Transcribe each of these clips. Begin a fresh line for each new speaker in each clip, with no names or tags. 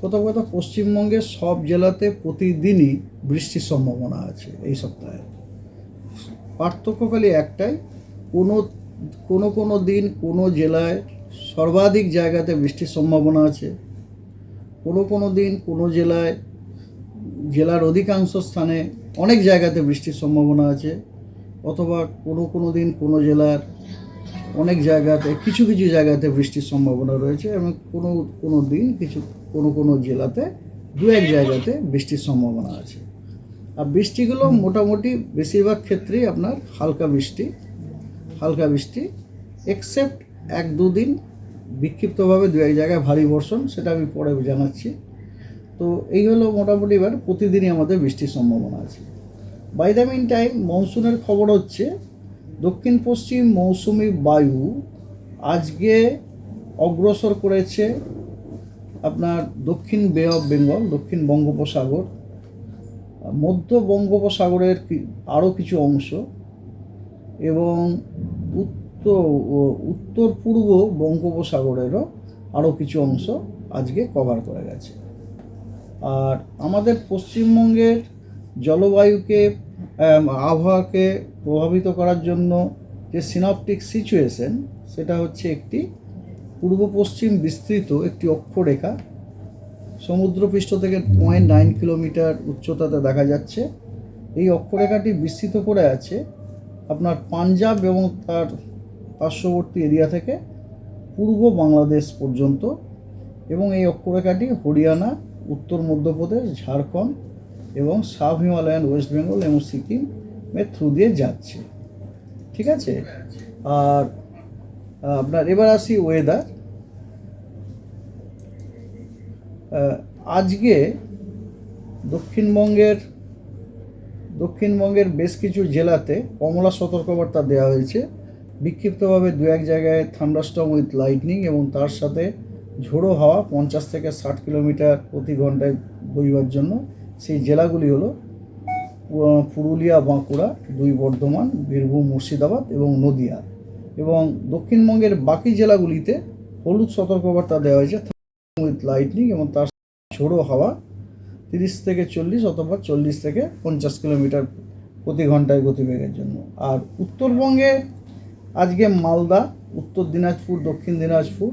কোথাও কোথাও পশ্চিমবঙ্গের সব জেলাতে প্রতিদিনই বৃষ্টির সম্ভাবনা আছে এই সপ্তাহে। পার্থক্য খালি একটাই, কোনো কোনো কোনো দিন কোনো জেলায় সর্বাধিক জায়গাতে বৃষ্টির সম্ভাবনা আছে। কোনো কোনো দিন কোনো জেলায়, জেলার অধিকাংশ স্থানে অনেক জায়গাতে বৃষ্টির সম্ভাবনা আছে, অথবা কোনো কোনো দিন কোনো জেলার অনেক জায়গাতে, কিছু কিছু জায়গাতে বৃষ্টির সম্ভাবনা রয়েছে এবং কোনো কোনো দিন কিছু, কোনো কোনো জেলাতে দু এক জায়গাতে বৃষ্টির সম্ভাবনা আছে। আর বৃষ্টিগুলো মোটামুটি বেশিরভাগ ক্ষেত্রেই আপনার হালকা বৃষ্টি হালকা বৃষ্টি এক্সেপ্ট এক দুদিন বিক্ষিপ্তভাবে দু এক জায়গায় ভারী বর্ষণ, সেটা আমি পরে জানাচ্ছি। তো এই হলো মোটামুটি এবার প্রতিদিনই আমাদের বৃষ্টির সম্ভাবনা আছে। বাই মিন টাইম মনসুনের খবর হচ্ছে দক্ষিণ পশ্চিম মৌসুমি বায়ু আজকে অগ্রসর করেছে আপনার দক্ষিণ বে অফ বেঙ্গল দক্ষিণ বঙ্গোপসাগর। মধ্য বঙ্গোপসাগরের আরও কিছু অংশ এবং উত্তর উত্তর পূর্ব বঙ্গোপসাগরেরও আরও কিছু অংশ আজকে কভার করে গেছে। আর আমাদের পশ্চিমবঙ্গের জলবায়ুকে আবহাওয়াকে প্রভাবিত করার জন্য যে সিনপটিক সিচুয়েশন সেটা হচ্ছে একটি পূর্ব পশ্চিম বিস্তৃত একটি অক্ষরেখা। সমুদ্রপৃষ্ঠ থেকে পয়েন্ট নাইন কিলোমিটার উচ্চতাতে দেখা যাচ্ছে। এই অক্ষরেখাটি বিস্তৃত করে আছে আপনার পাঞ্জাব এবং তার পার্শ্ববর্তী এরিয়া থেকে পূর্ব বাংলাদেশ পর্যন্ত এবং এই অক্ষরেখাটি হরিয়ানা, উত্তর মধ্যপ্রদেশ, ঝাড়খণ্ড এবং সাব হিমালয়ান, ওয়েস্ট বেঙ্গল এবং সিকিমের থ্রু দিয়ে যাচ্ছে। ঠিক আছে? আর আপনার এবার আসি ওয়েদার আজকে দক্ষিণবঙ্গের দক্ষিণবঙ্গের বেশ কিছু জেলাতে কমলা সতর্কবার্তা দেওয়া হয়েছে। বিক্ষিপ্তভাবে দু এক জায়গায় থান্ডারস্টম উইথ লাইটনিং এবং তার সাথে ঝোড়ো হাওয়া পঞ্চাশ থেকে ষাট কিলোমিটার প্রতি ঘন্টায় বইবার জন্য সেই জেলাগুলি হলো পুরুলিয়া, বাঁকুড়া, দুই বর্ধমান, বীরভূম, মুর্শিদাবাদ এবং নদিয়া। এবং দক্ষিণবঙ্গের বাকি জেলাগুলিতে হলুদ সতর্কবার্তা দেওয়া হয়েছে, উইথ লাইটনিং এবং তার ঝোড়ো হাওয়া তিরিশ থেকে চল্লিশ অথবা চল্লিশ থেকে পঞ্চাশ কিলোমিটার প্রতি ঘন্টায় গতিবেগের জন্য। আর উত্তরবঙ্গে আজকে মালদা, উত্তর দিনাজপুর, দক্ষিণ দিনাজপুর,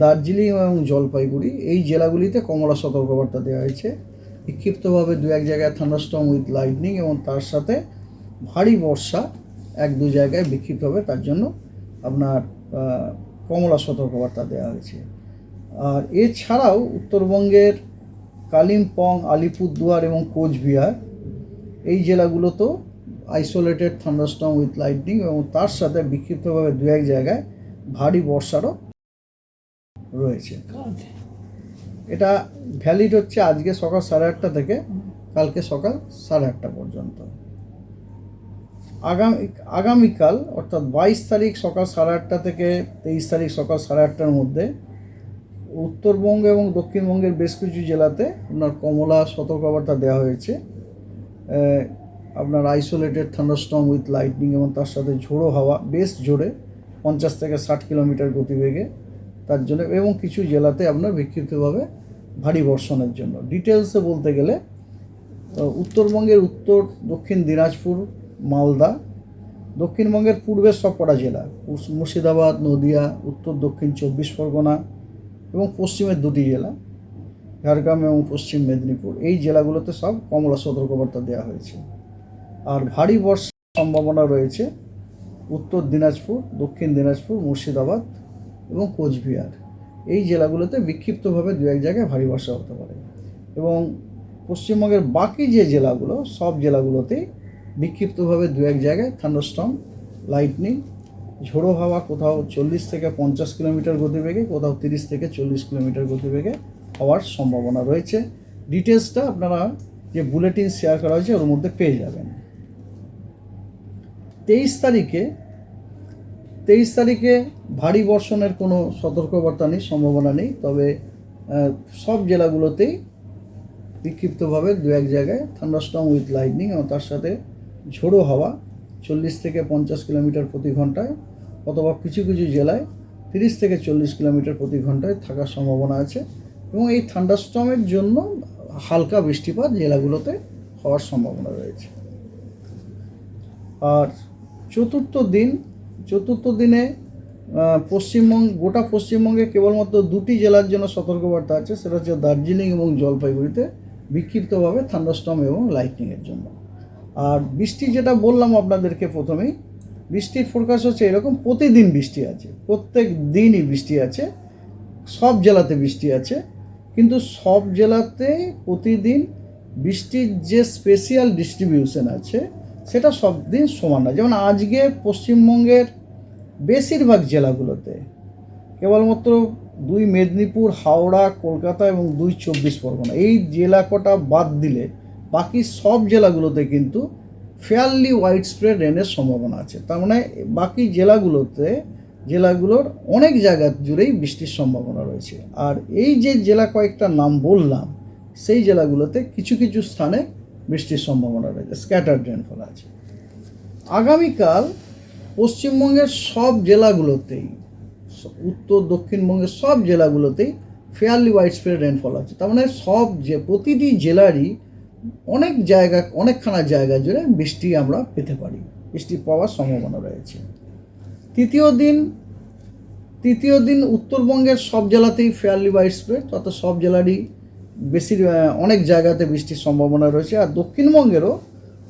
দার্জিলিং এবং জলপাইগুড়ি এই জেলাগুলিতে কমলা সতর্কবার্তা দেওয়া হয়েছে। বিক্ষিপ্তভাবে দু এক জায়গায় থান্ডারস্টর্ম উইথ লাইটনিং এবং তার সাথে ভারী বর্ষা এক দু জায়গায় বিক্ষিপ্ত হবে তার জন্য আপনার কমলা সতর্কবার্তা দেওয়া হয়েছে। আর এছাড়াও উত্তরবঙ্গের কালিম্পং, আলিপুরদুয়ার এবং কোচবিহার, এই জেলাগুলোতেও আইসোলেটেড থান্ডারস্টর্ম উইথ লাইটনিং এবং তার সাথে বিক্ষিপ্তভাবে দু এক জায়গায় ভারী বর্ষারও রয়েছে। এটা ভ্যালিড হচ্ছে আজকে সকাল সাড়ে আটটা থেকে, কালকে সকাল সাড়ে আটটা পর্যন্ত। আগামী, আগামীকাল, অর্থাৎ বাইশ তারিখ সকাল সাড়ে আটটা থেকে তেইশ তারিখ সকাল সাড়ে আটটার মধ্যে, উত্তরবঙ্গ এবং দক্ষিণবঙ্গের বেশ কিছু জেলাতে আপনার কমলা সতর্কবার্তা দেওয়া হয়েছে। আপনার আইসোলেটেড থান্ডারস্টর্ম উইথ লাইটনিং এবং তার সাথে ঝোড়ো হাওয়া, বেশ জোরে, পঞ্চাশ থেকে ষাট কিলোমিটার গতিবেগে। তার জন্য এবং কিছু জেলাতে আপনার বিক্ষিপ্তভাবে ভারী বর্ষণের জন্য। ডিটেলসে বলতে গেলে উত্তরবঙ্গের উত্তর, দক্ষিণ দিনাজপুর, মালদা, দক্ষিণবঙ্গের পূর্বের সবকটা জেলা মুর্শিদাবাদ, নদিয়া, উত্তর, দক্ষিণ চব্বিশ পরগনা এবং পশ্চিমের দুটি জেলা, ঝাড়গ্রাম এবং পশ্চিম মেদিনীপুর। এই জেলাগুলোতে সব কমলা সতর্কবার্তা দেওয়া হয়েছে। আর ভারী বর্ষার সম্ভাবনা রয়েছে উত্তর দিনাজপুর, দক্ষিণ দিনাজপুর, মুর্শিদাবাদ এবং কোচবিহার। এই জেলাগুলোতে বিক্ষিপ্তভাবে দু এক জায়গায় ভারী বর্ষা হতে পারে। এবং পশ্চিমবঙ্গের বাকি যে জেলাগুলো, সব জেলাগুলোতেই বিক্ষিপ্তভাবে দু এক জায়গায় থান্ডারস্টর্ম লাইটনিং ঝোড়ো হাওয়া কোথাও চল্লিশ থেকে পঞ্চাশ কিলোমিটার গতিবেগে, কোথাও তিরিশ থেকে চল্লিশ কিলোমিটার গতিবেগে হওয়ার সম্ভাবনা রয়েছে। ডিটেলসটা আপনারা যে বুলেটিন শেয়ার করা হয়েছে, ওর মধ্যে পেয়ে যাবেন। তেইশ তারিখে তেইশ তারিখে ভারী বর্ষণের কোনো সতর্কবার্তা নেই, সম্ভাবনা নেই, তবে সব জেলাগুলোতেই বিক্ষিপ্তভাবে দু এক জায়গায় থান্ডারস্টর্ম উইথ লাইটনিং এবং তার সাথে ঝোড়ো হাওয়া চল্লিশ থেকে পঞ্চাশ কিলোমিটার প্রতি ঘন্টায় অথবা কিছু কিছু জেলায় তিরিশ থেকে চল্লিশ কিলোমিটার প্রতি ঘন্টায় থাকার সম্ভাবনা আছে এবং এই থান্ডারস্টর্মের জন্য হালকা বৃষ্টিপাত জেলাগুলোতে হওয়ার সম্ভাবনা রয়েছে। আর চতুর্থ দিন, চতুর্থ দিনে পশ্চিমবঙ্গ, গোটা পশ্চিমবঙ্গে কেবলমাত্র দুটি জেলার জন্য সতর্কবার্তা আছে, সেটা হচ্ছে দার্জিলিং এবং জলপাইগুড়িতে বিক্ষিপ্তভাবে থান্ডারস্টর্ম এবং লাইটনিংয়ের জন্য। আর বৃষ্টি যেটা বললাম আপনাদেরকে প্রথমেই, বৃষ্টির ফোরকাস্ট হচ্ছে এরকম প্রতিদিন বৃষ্টি আছে, প্রত্যেক দিনই বৃষ্টি আছে, সব জেলাতে বৃষ্টি আছে, কিন্তু সব জেলাতে প্রতিদিন বৃষ্টির যে স্পেশাল ডিস্ট্রিবিউশন আছে, সেটা সব দিন সমান না। যেমন আজকে পশ্চিমবঙ্গের বেশিরভাগ জেলাগুলোতে। কেবলমাত্র দুই মেদিনীপুর, হাওড়া, কলকাতা এবং দুই চব্বিশ পরগনা। এই জেলা কটা বাদ দিলে বাকি সব জেলাগুলোতে কিন্তু ফেয়ারলি ওয়াইড স্প্রেড রেনের সম্ভাবনা আছে। তার মানে বাকি জেলাগুলোতে, জেলাগুলোর অনেক জায়গা জুড়েই বৃষ্টির সম্ভাবনা রয়েছে। আর এই যে জেলা কয়েকটা নাম বললাম, সেই জেলাগুলোতে কিছু কিছু স্থানে বৃষ্টির সম্ভাবনা রয়েছে স্ক্যাটার্ড রেনফল আছে। আগামীকাল পশ্চিমবঙ্গের সব জেলাগুলোতেই উত্তর দক্ষিণবঙ্গের সব জেলাগুলোতেই ফেয়ারলি ওয়াইড স্প্রেড রেনফল আছে। তার মানে সব যে প্রতিটি জেলারই অনেক জায়গা অনেকখানা জায়গা জুড়ে বৃষ্টি আমরা পেতে পারি। বৃষ্টি পাওয়ার সম্ভাবনা রয়েছে। তৃতীয় দিন তৃতীয় দিন উত্তরবঙ্গের সব জেলাতেই ফেয়ারলি ওয়াইড স্প্রেড অর্থাৎ সব জেলারই বেশি আহ, অনেক জায়গাতে বৃষ্টির সম্ভাবনা রয়েছে। আর দক্ষিণবঙ্গেরও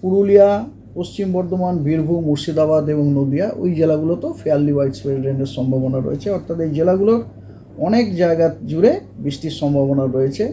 পুরুলিয়া পশ্চিম বর্ধমান, বীরভূম, মুর্শিদাবাদ এবং নদিয়া, ওই জেলাগুলোতেও ফেয়ারলি ওয়াইড স্প্রেড রেনের সম্ভাবনা রয়েছে। অর্থাৎ এই জেলাগুলোর অনেক জায়গা জুড়ে বৃষ্টির সম্ভাবনা রয়েছে।